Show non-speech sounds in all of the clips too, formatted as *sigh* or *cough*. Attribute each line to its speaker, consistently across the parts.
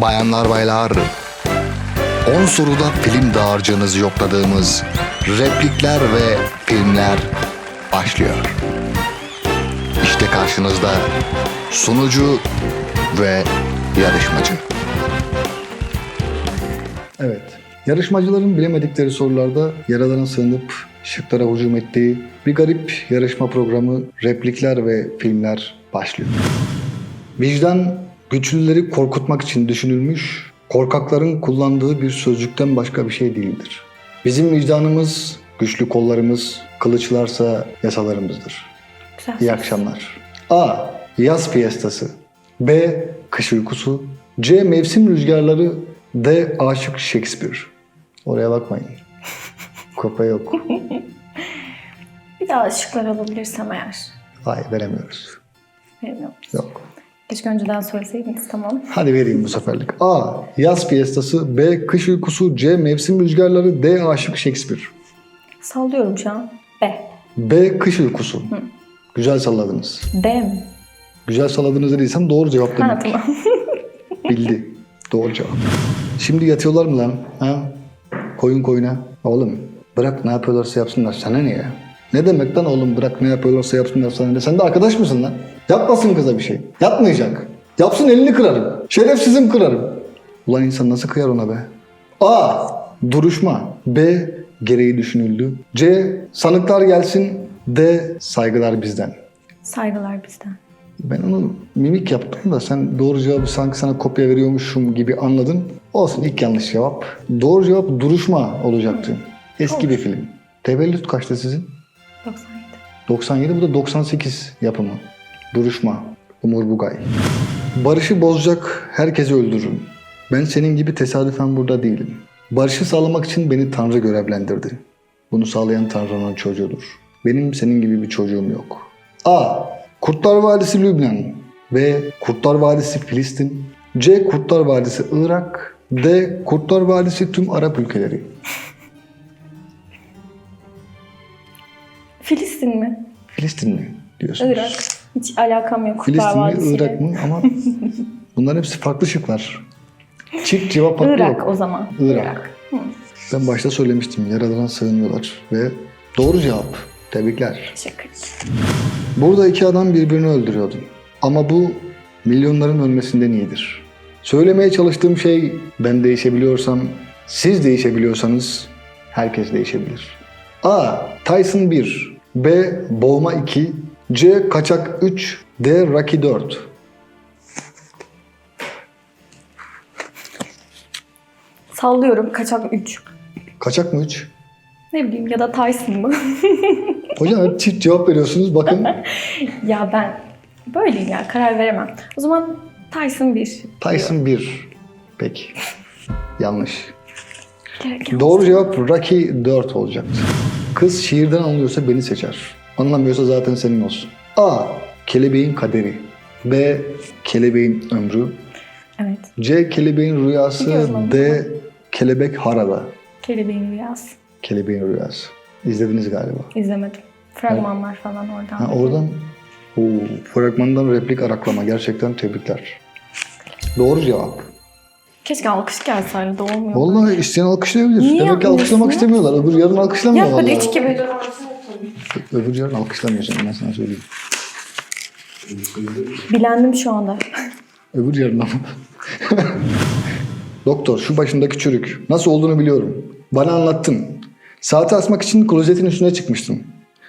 Speaker 1: Bayanlar baylar, 10 soruda film dağarcığınızı yokladığımız replikler ve filmler başlıyor. İşte karşınızda sunucu ve yarışmacı.
Speaker 2: Evet. Yarışmacıların bilemedikleri sorularda yaralarına sığınıp şıklara hücum ettiği bir garip yarışma programı replikler ve filmler başlıyor. Vicdan güçlüleri korkutmak için düşünülmüş, korkakların kullandığı bir sözcükten başka bir şey değildir. Bizim vicdanımız, güçlü kollarımız, kılıçlarsa yasalarımızdır.
Speaker 3: Güzel.
Speaker 2: İyi akşamlar. A. Yaz piyastası. B. Kış uykusu. C. Mevsim rüzgarları. D. Aşık Shakespeare. Oraya bakmayın. *laughs* Kopya yok.
Speaker 3: Bir daha ışıklar alabilirsem eğer.
Speaker 2: Hayır veremiyoruz.
Speaker 3: Bilmiyorum.
Speaker 2: Yok.
Speaker 3: Keşke önceden söyleseydiniz tamam.
Speaker 2: Hadi vereyim bu seferlik. A. Yaz piyastası. B. Kış uykusu. C. Mevsim rüzgarları. D. Aşık Shakespeare.
Speaker 3: Sallıyorum şu an. B.
Speaker 2: B. Kış uykusu. Güzel salladınız.
Speaker 3: D mi?
Speaker 2: Güzel salladınız dediysem doğru cevap
Speaker 3: Ha
Speaker 2: demek.
Speaker 3: tamam. *laughs*
Speaker 2: Bildi. Doğru cevap. Şimdi yatıyorlar mı lan? Ha? Koyun koyuna. Oğlum bırak ne yapıyorlarsa yapsınlar. Sana ne ya? Ne demek lan oğlum bırak ne yapıyorlarsa yapsınlar sana ne? Sen de arkadaş mısın lan? Yapmasın kıza bir şey. Yapmayacak. Yapsın elini kırarım. Şerefsizim kırarım. Ulan insan nasıl kıyar ona be? A. Duruşma. B. Gereği düşünüldü. C. Sanıklar gelsin. D. Saygılar bizden.
Speaker 3: Saygılar bizden.
Speaker 2: Ben onu mimik yaptım da sen doğru cevabı sanki sana kopya veriyormuşum gibi anladın. Olsun ilk yanlış cevap. Doğru cevap duruşma olacaktı. Eski bir film. Tevellüt kaçtı sizin?
Speaker 3: 97.
Speaker 2: 97 bu da 98 yapımı. Duruşma. Umur Bugay. Barışı bozacak herkesi öldürürüm. Ben senin gibi tesadüfen burada değilim. Barışı sağlamak için beni Tanrı görevlendirdi. Bunu sağlayan Tanrı'nın çocuğudur. Benim senin gibi bir çocuğum yok. A. Kurtlar Vadisi Lübnan. B. Kurtlar Vadisi Filistin. C. Kurtlar Vadisi Irak. D. Kurtlar Vadisi tüm Arap ülkeleri.
Speaker 3: Filistin mi?
Speaker 2: Filistin mi diyorsunuz?
Speaker 3: Irak. Hiç alakam yok.
Speaker 2: Filistin mi. Irak mı? Ama *laughs* bunların hepsi farklı şıklar. Çift cevap hakkı
Speaker 3: Irak
Speaker 2: yok.
Speaker 3: o zaman.
Speaker 2: Irak.
Speaker 3: Hı.
Speaker 2: Ben başta söylemiştim. Yaralarına sığınıyorlar. Ve doğru cevap. Tebrikler.
Speaker 3: Teşekkür.
Speaker 2: Burada iki adam birbirini öldürüyordu. Ama bu milyonların ölmesinden iyidir. Söylemeye çalıştığım şey ben değişebiliyorsam, siz değişebiliyorsanız herkes değişebilir. A. Tyson 1 B. Boğma 2 C. Kaçak 3 D. Rocky 4
Speaker 3: Sallıyorum. Kaçak 3.
Speaker 2: Kaçak mı 3?
Speaker 3: Ne bileyim ya da Tyson mı? *laughs*
Speaker 2: Hocam hep çift cevap veriyorsunuz. Bakın *laughs*
Speaker 3: ya ben böyleyim ya. Karar veremem. O zaman Tyson 1.
Speaker 2: Tyson 1. Peki. Yanlış.
Speaker 3: Gerek
Speaker 2: Doğru cevap Rocky 4 olacaktı. Kız şiirden anlıyorsa beni seçer. Anlamıyorsa zaten senin olsun. A. Kelebeğin kaderi. B. Kelebeğin ömrü.
Speaker 3: Evet.
Speaker 2: C. Kelebeğin rüyası.
Speaker 3: Biliyorum ama.
Speaker 2: D. Kelebek harada.
Speaker 3: Kelebeğin Rüyası.
Speaker 2: Kelebeğin rüyası. İzlediniz galiba.
Speaker 3: İzlemedim. Fragmanlar falan oradan.
Speaker 2: Ha, oradan Oo, fragmandan replik araklama. Gerçekten tebrikler. Doğru cevap.
Speaker 3: Keşke alkış gelseydi de olmuyor.
Speaker 2: Vallahi isteyen alkışlayabilir.
Speaker 3: Niye
Speaker 2: Demek ki alkışlamak istemiyorlar. Öbür yarın alkışlamıyor
Speaker 3: Yap hadi 3 gibi.
Speaker 2: Öbür yarın alkışlamıyorsun ben sana söyleyeyim.
Speaker 3: Bilendim şu anda.
Speaker 2: Öbür yarın ama. Doktor şu başındaki çürük. Nasıl olduğunu biliyorum. Bana anlattın. Saati asmak için klozetin üstüne çıkmıştın.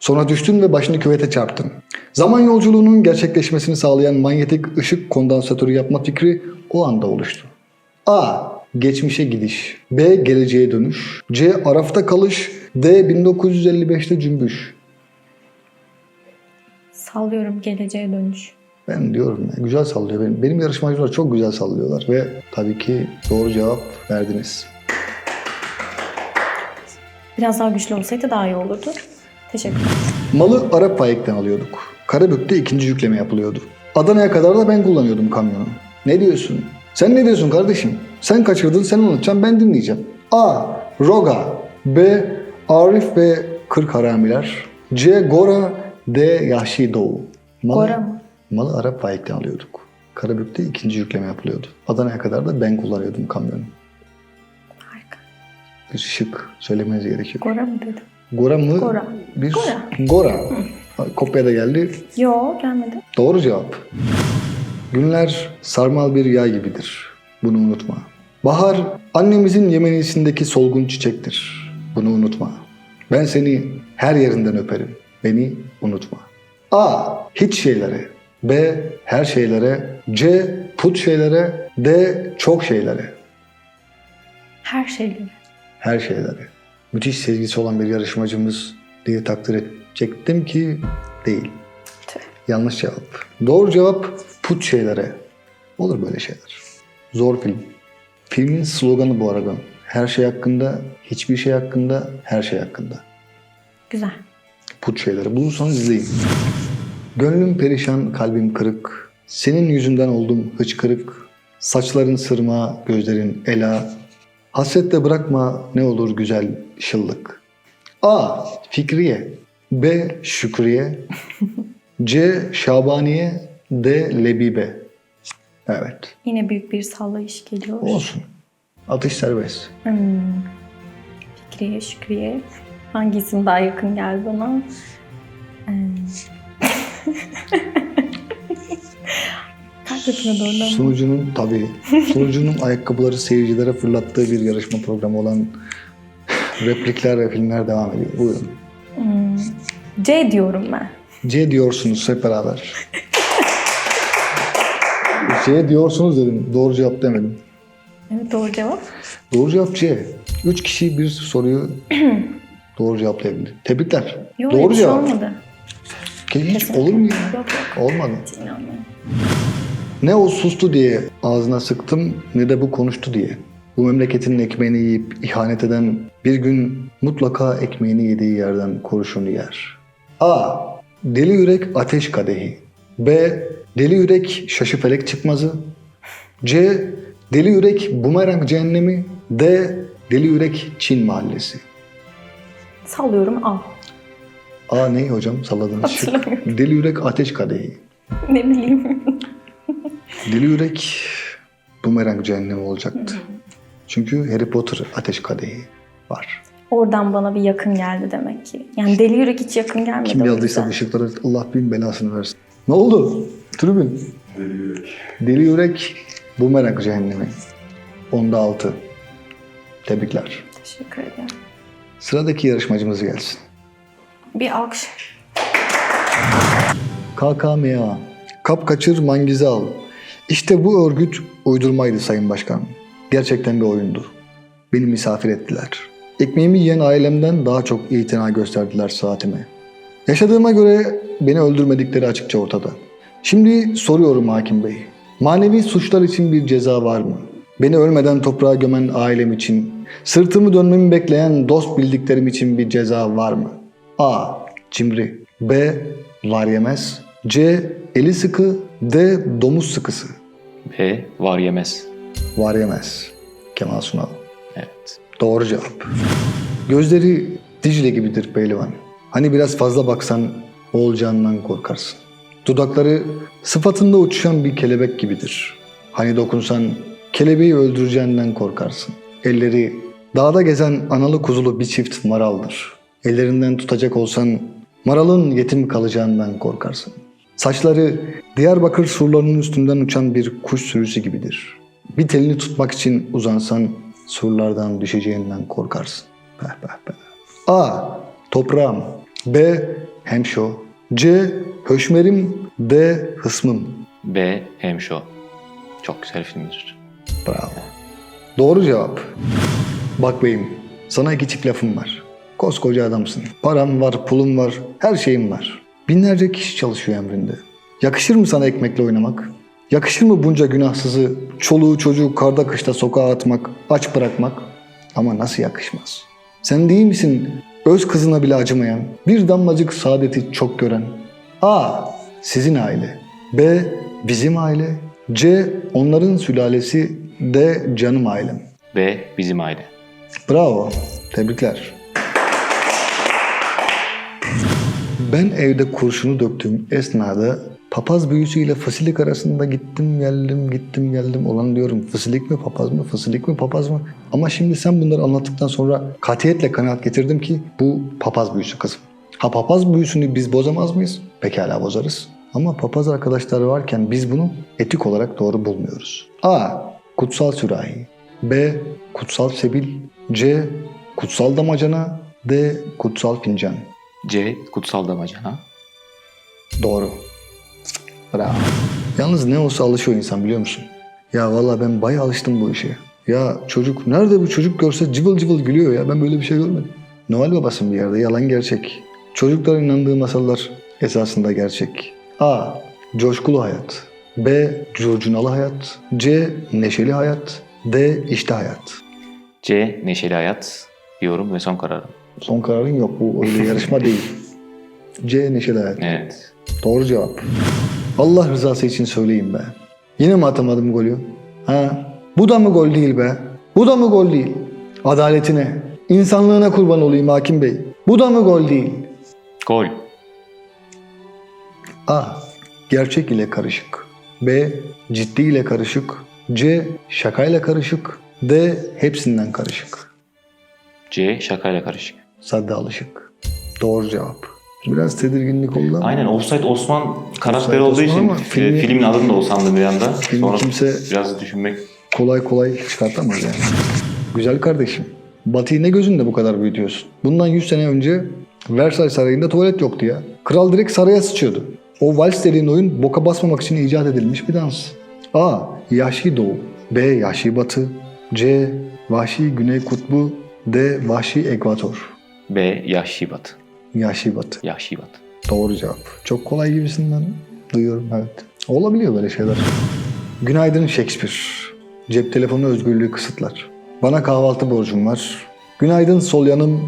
Speaker 2: Sonra düştün ve başını küvete çarptın. Zaman yolculuğunun gerçekleşmesini sağlayan manyetik ışık kondansatörü yapma fikri o anda oluştu. A. Geçmişe gidiş. B. Geleceğe dönüş. C. Arafta kalış. D. 1955'te cümbüş.
Speaker 3: Sallıyorum geleceğe dönüş.
Speaker 2: Ben diyorum ya, güzel sallıyor. Benim, benim yarışmacılar çok güzel sallıyorlar ve tabii ki doğru cevap verdiniz.
Speaker 3: Biraz daha güçlü olsaydı daha iyi olurdu. Teşekkürler.
Speaker 2: Malı Arap Payek'ten alıyorduk. Karabük'te ikinci yükleme yapılıyordu. Adana'ya kadar da ben kullanıyordum kamyonu. Ne diyorsun? Sen ne diyorsun kardeşim? Sen kaçırdın, sen anlatacaksın, ben dinleyeceğim. A. Roga B. Arif ve Kırk Haramiler C. Gora D. Yahşi Doğu. Malı,
Speaker 3: Gora mı?
Speaker 2: Malı Arap Payek'ten alıyorduk. Karabük'te ikinci yükleme yapılıyordu. Adana'ya kadar da ben kullanıyordum kamyonu.
Speaker 3: Harika.
Speaker 2: Bir şık söylemeniz gerekiyor.
Speaker 3: Gora mı dedim?
Speaker 2: Gora mı?
Speaker 3: Gora.
Speaker 2: Bir
Speaker 3: Gora.
Speaker 2: Gora. Kopya da geldi.
Speaker 3: Yo gelmedi.
Speaker 2: Doğru cevap. Günler sarmal bir yay gibidir. Bunu unutma. Bahar annemizin yemenisindeki solgun çiçektir. Bunu unutma. Ben seni her yerinden öperim. Beni unutma. A. Hiç şeylere. B. Her şeylere. C. Put şeylere. D. Çok şeylere.
Speaker 3: Her şeyleri.
Speaker 2: Her şeylere. Müthiş sezgisi olan bir yarışmacımız diye takdir edecektim ki değil.
Speaker 3: Tüh.
Speaker 2: Yanlış cevap. Doğru cevap put şeylere. Olur böyle şeyler. Zor film. Filmin sloganı bu arada. Her şey hakkında, hiçbir şey hakkında, her şey hakkında.
Speaker 3: Güzel.
Speaker 2: Put şeyleri. Bulursanız izleyin. Gönlüm perişan, kalbim kırık. Senin yüzünden oldum hıçkırık. Saçların sırma, gözlerin ela. Hasretle bırakma ne olur güzel şıllık. A. Fikriye. B. Şükriye. *laughs* C. Şabaniye. D. Lebibe. Evet.
Speaker 3: Yine büyük bir sallayış geliyor.
Speaker 2: Olsun. Atış serbest.
Speaker 3: Hmm. Fikriye, Şükriye. Hangi isim daha yakın geldi bana? *laughs* Doğru ama.
Speaker 2: Sunucunun tabii sunucunun *laughs* ayakkabıları seyircilere fırlattığı bir yarışma programı olan replikler ve filmler devam ediyor. Buyurun.
Speaker 3: Hmm. C diyorum ben.
Speaker 2: C diyorsunuz hep beraber. C diyorsunuz dedim. Doğru cevap demedim.
Speaker 3: Evet doğru cevap.
Speaker 2: Doğru cevap C. Üç kişi bir soruyu *clears throat* doğru cevaplayabildi. Tebrikler.
Speaker 3: Yok
Speaker 2: doğru
Speaker 3: şey
Speaker 2: cevap.
Speaker 3: olmadı.
Speaker 2: Hiç
Speaker 3: Kesinlikle.
Speaker 2: olur mu ya?
Speaker 3: Yok yok.
Speaker 2: Olmadı.
Speaker 3: Hiç inanmıyorum.
Speaker 2: Ne o sustu diye ağzına sıktım ne de bu konuştu diye. Bu memleketin ekmeğini yiyip ihanet eden bir gün mutlaka ekmeğini yediği yerden kurşunu yer. A. Deli yürek ateş kadehi. B. Deli yürek şaşı felek çıkmazı. C. Deli yürek bumerang cehennemi. D. Deli yürek Çin mahallesi.
Speaker 3: Sallıyorum al.
Speaker 2: A ne hocam salladığınız şık?
Speaker 3: Hatırlamıyorum.
Speaker 2: Deli yürek ateş kadehi.
Speaker 3: ne bileyim.
Speaker 2: Deli Yürek bumerang cehennemi olacaktı. Çünkü Harry Potter ateş kadehi var.
Speaker 3: Oradan bana bir yakın geldi demek ki. Yani deli yürek hiç yakın gelmedi.
Speaker 2: Kim
Speaker 3: o
Speaker 2: yazdıysa
Speaker 3: yüzden.
Speaker 2: ışıkları Allah bin belasını versin. Ne oldu? Tribün.
Speaker 4: Deli yürek.
Speaker 2: Deli Yürek bumerang cehennemi. Onda altı. Tebrikler.
Speaker 3: Teşekkür ederim.
Speaker 2: Sıradaki yarışmacımız gelsin.
Speaker 3: Bir alkış.
Speaker 2: KKMA. Kap kaçır mangize al. İşte bu örgüt uydurmaydı Sayın Başkan. Gerçekten bir oyundu. Beni misafir ettiler. Ekmeğimi yiyen ailemden daha çok itina gösterdiler saatime. Yaşadığıma göre beni öldürmedikleri açıkça ortada. Şimdi soruyorum hakim bey. Manevi suçlar için bir ceza var mı? Beni ölmeden toprağa gömen ailem için, sırtımı dönmemi bekleyen dost bildiklerim için bir ceza var mı? A. Cimri B. Var yemez C. Eli sıkı D. Domuz sıkısı
Speaker 4: B. Var yemez.
Speaker 2: Var yemez Kemal Sunal
Speaker 4: Evet.
Speaker 2: Doğru cevap. Gözleri Dicle gibidir pehlivan. Hani biraz fazla baksan olacağından korkarsın. Dudakları sıfatında uçuşan bir kelebek gibidir. Hani dokunsan kelebeği öldüreceğinden korkarsın. Elleri dağda gezen analı kuzulu bir çift maraldır. Ellerinden tutacak olsan maralın yetim kalacağından korkarsın. Saçları Diyarbakır surlarının üstünden uçan bir kuş sürüsü gibidir. Bir telini tutmak için uzansan surlardan düşeceğinden korkarsın. Beh beh beh. A. Toprağım. B. Hemşo. C. Höşmerim. D. Hısmım.
Speaker 4: B. Hemşo. Çok güzel filmdir.
Speaker 2: Bravo. Doğru cevap. Bak beyim, sana iki çift lafım var. Koskoca adamsın. Param var, pulum var, her şeyim var. Binlerce kişi çalışıyor emrinde. Yakışır mı sana ekmekle oynamak? Yakışır mı bunca günahsızı çoluğu çocuğu karda kışta sokağa atmak, aç bırakmak? Ama nasıl yakışmaz? Sen değil misin öz kızına bile acımayan, bir damlacık saadeti çok gören? A. Sizin aile. B. Bizim aile. C. Onların sülalesi. D. Canım ailem.
Speaker 4: B. Bizim aile.
Speaker 2: Bravo. Tebrikler. Ben evde kurşunu döktüğüm esnada Papaz büyüsüyle fasilik arasında gittim geldim gittim geldim olan diyorum. Fasilik mi papaz mı fasilik mi papaz mı? Ama şimdi sen bunları anlattıktan sonra katiyetle kanaat getirdim ki bu papaz büyüsü kızım. Ha papaz büyüsünü biz bozamaz mıyız? Pekala bozarız. Ama papaz arkadaşlar varken biz bunu etik olarak doğru bulmuyoruz. A. Kutsal sürahi. B. Kutsal sebil. C. Kutsal damacana. D. Kutsal fincan.
Speaker 4: C. Kutsal damacana.
Speaker 2: Doğru. Bravo. Yalnız ne olsa alışıyor insan biliyor musun? Ya vallahi ben bayağı alıştım bu işe. Ya çocuk nerede bu çocuk görse cıvıl cıvıl gülüyor ya. Ben böyle bir şey görmedim. Noel babasın bir yerde yalan gerçek. Çocukların inandığı masallar esasında gerçek. A. Coşkulu hayat. B. Curcunalı hayat. C. Neşeli hayat. D. işte hayat.
Speaker 4: C. Neşeli hayat diyorum ve son kararım.
Speaker 2: Son kararın yok. Bu öyle yarışma *laughs* değil. C. Neşeli hayat.
Speaker 4: Evet.
Speaker 2: Doğru cevap. Allah rızası için söyleyeyim be. Yine mi atamadım golü? Ha? Bu da mı gol değil be? Bu da mı gol değil? Adaletine, insanlığına kurban olayım hakim bey. Bu da mı gol değil?
Speaker 4: Gol.
Speaker 2: A. Gerçek ile karışık. B. Ciddi ile karışık. C. Şakayla karışık. D. Hepsinden karışık.
Speaker 4: C. Şakayla karışık.
Speaker 2: Sadde alışık. Doğru cevap. Biraz tedirginlik oldu ama.
Speaker 4: Aynen Offside Osman karakteri olduğu
Speaker 2: Osman
Speaker 4: için
Speaker 2: filmi-
Speaker 4: filmin adını da o sandım bir anda.
Speaker 2: Filmi
Speaker 4: Sonra
Speaker 2: kimse-
Speaker 4: biraz düşünmek
Speaker 2: kolay kolay çıkartamaz yani. Güzel kardeşim. Batı'yı ne gözünde bu kadar büyütüyorsun? Bundan 100 sene önce Versailles Sarayı'nda tuvalet yoktu ya. Kral direkt saraya sıçıyordu. O vals dediğin oyun boka basmamak için icat edilmiş bir dans. A. Yahşi Doğu B. Yahşi Batı C. Vahşi Güney Kutbu D. Vahşi Ekvator
Speaker 4: B. Yahşi Batı.
Speaker 2: Yahşi Batı.
Speaker 4: Yahşi Batı.
Speaker 2: Doğru cevap. Çok kolay gibisinden duyuyorum evet. Olabiliyor böyle şeyler. Günaydın Shakespeare. Cep telefonu özgürlüğü kısıtlar. Bana kahvaltı borcum var. Günaydın sol yanım.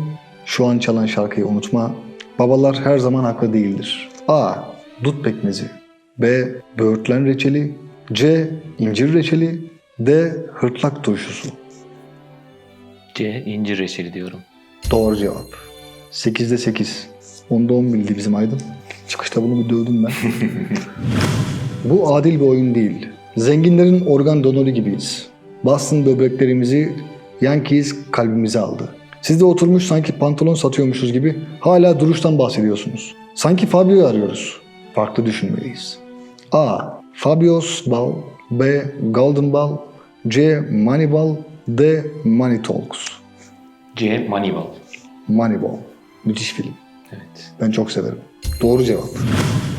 Speaker 2: Şu an çalan şarkıyı unutma. Babalar her zaman haklı değildir. A. Dut pekmezi. B. Böğürtlen reçeli. C. incir reçeli. D. Hırtlak turşusu.
Speaker 4: C. incir reçeli diyorum.
Speaker 2: Doğru cevap. 8'de 8. Onda 10 bildi bizim Aydın. Çıkışta bunu bir dövdüm ben. *laughs* Bu adil bir oyun değil. Zenginlerin organ donörü gibiyiz. Boston böbreklerimizi, Yankees kalbimizi aldı. Siz de oturmuş sanki pantolon satıyormuşuz gibi hala duruştan bahsediyorsunuz. Sanki Fabio'yu arıyoruz. Farklı düşünmeliyiz. A. Fabios Ball B. Golden Ball C. Moneyball D. Money Talks
Speaker 4: C. Moneyball.
Speaker 2: Moneyball. Müthiş film.
Speaker 4: Evet.
Speaker 2: Ben çok severim. Doğru cevap.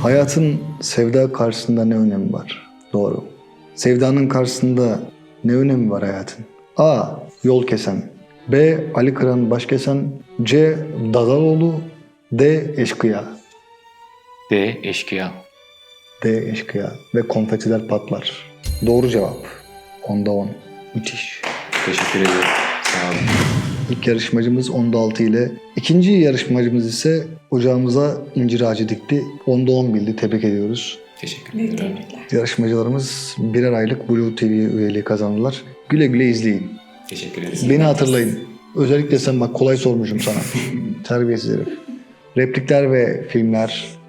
Speaker 2: Hayatın sevda karşısında ne önemi var? Doğru. Sevdanın karşısında ne önemi var hayatın? A. Yol kesen. B. Ali Kıran baş kesen. C. Dadaloğlu. D. Eşkıya.
Speaker 4: D. Eşkıya.
Speaker 2: D. Eşkıya. Ve konfetiler patlar. Doğru cevap. Onda 10. Müthiş.
Speaker 4: Teşekkür ediyorum. Sağ olun.
Speaker 2: İlk yarışmacımız onda 6 ile. ikinci yarışmacımız ise ocağımıza incir ağacı dikti. Onda 10 bildi. Tebrik ediyoruz.
Speaker 4: Teşekkür ederim.
Speaker 3: tebrikler.
Speaker 2: Yarışmacılarımız birer aylık Blue TV üyeliği kazandılar. Güle güle izleyin.
Speaker 4: Teşekkür ederim.
Speaker 2: Beni hatırlayın. Özellikle sen bak kolay sormuşum sana. *laughs* Terbiyesiz herif. Replikler ve filmler